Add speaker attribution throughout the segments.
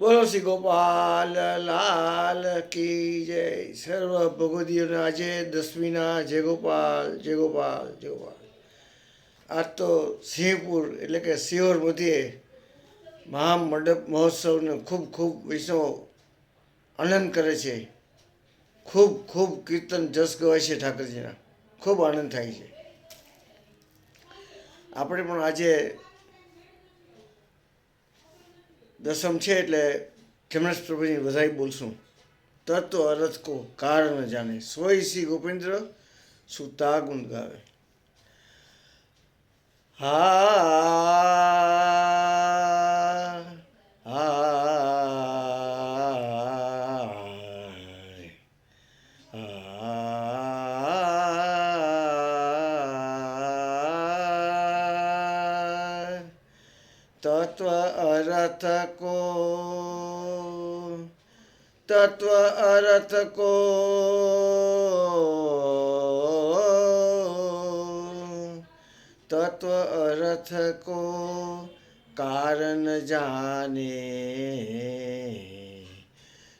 Speaker 1: બોલો શ્રી ગોપાલ લાલ કી જય. સર્વ ભગવદીઓને આજે દસમીના જય ગોપાલ જય ગોપાલ જય ગોપાલ. આજ તો સિંહપુર, એટલે કે સિહોર મધ્યે મહામંડપ મહોત્સવનો ખૂબ ખૂબ વૈષ્ણવ આનંદ કરે છે. ખૂબ ખૂબ કીર્તન જસ ગવાય છે ઠાકરજીના. ખૂબ આનંદ થાય છે. આપણે પણ આજે દસમ છે એટલે જમણેશ પ્રભુની વધાઈ બોલશું. તત્વ અરથ કો કારણ જાણે. સોય શ્રી ગોપેન્દ્ર સુતા ગુણ ગાવે. હા. તત્વ અરથ કો તત્વ અરથ કો તત્વ અરથ કો કારણ જાને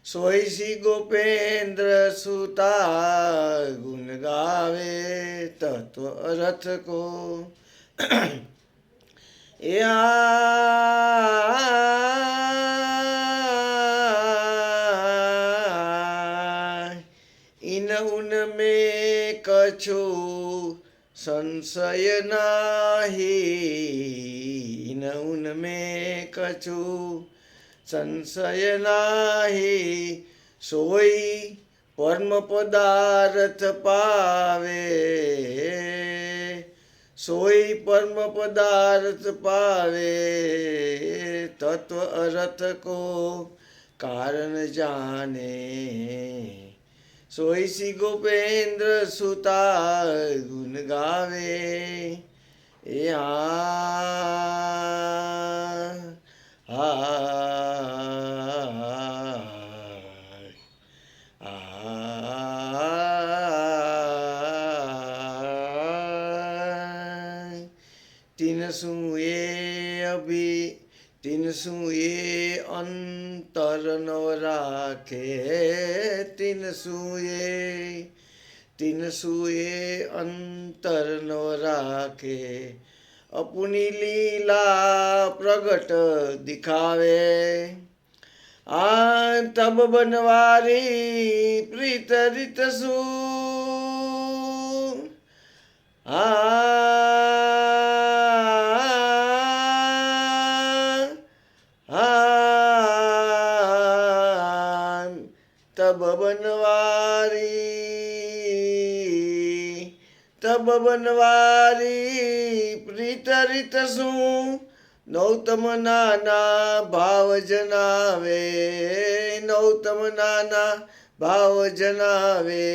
Speaker 1: સોય શ્રી ગોપેન્દ્ર સુતા ગુણ ગાવે તત્વ અરથ કો એ ઇન ઉન મેં કછું સંશય નાહી. ઇન ઉન મેં કછું સંશય નાહી. સોઈ પરમ પદાર્થ પાવે. સોઈ પરમ પદાર્થ પાવે, તત્વ અરથ કો કારણ જાને સોઈ શ્રી ગોપેન્દ્ર સુતા ગુણ ગાવે. એ આ શું એ અભી તીન શું એ અંતર નવ રાખે તીન શું એ તીન શું એ અંતર નવ રાખે. અપુની લીલા પ્રગટ દિખાવે, આ તબ બનવારી પ્રીત રીત શું આ તબ બનવારી તબ બનવારી પ્રીત રીત શું? નૌતમ નાના ભાવ જનાવે, નૌતમ નાના ભાવ જનાવે,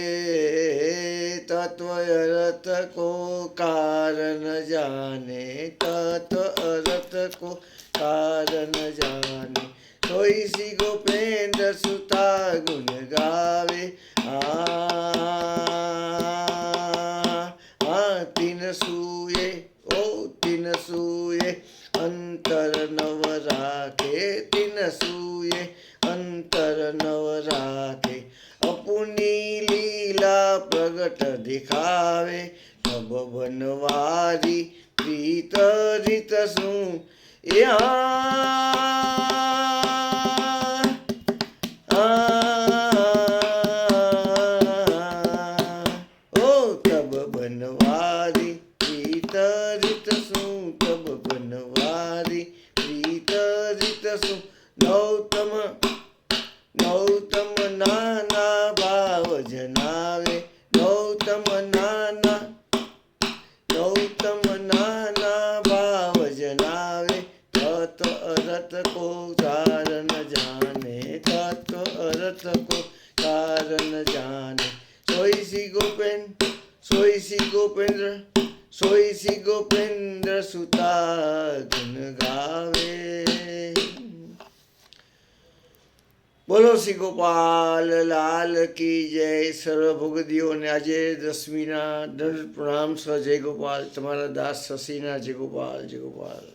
Speaker 1: તત્વ અરથ કો કારણ જાને, તત્વ અરથ કો કારણ જાને. તોય શ્રી અંતર નવ રાખે તિન સુએ અંતર નવ રાખે અપુની લીલા પ્રગટ દેખાવે નવ બનવારી પ્રીત રીત શું એ જનાવે નૌતમ નાના નૌતમ નાના ભાવ જનાવે તત્વ અરથ કો કારણ જાને તત્વ અરથ કો કારણ જાને સોઈ શ્રી ગોપેન સોઈ શ્રી ગોપેન્દ્ર સોઈ શ્રી ગોપેન્દ્ર સુતા ગુણ ગાવે બોલો શ્રી ગોપાલ લાલ કી જય. સર્વ ભગવદીઓને આજે દસમીના દંડ પ્રણામ સ્વ જય ગોપાલ તમારા દાસ શશીના જય ગોપાલ જય ગોપાલ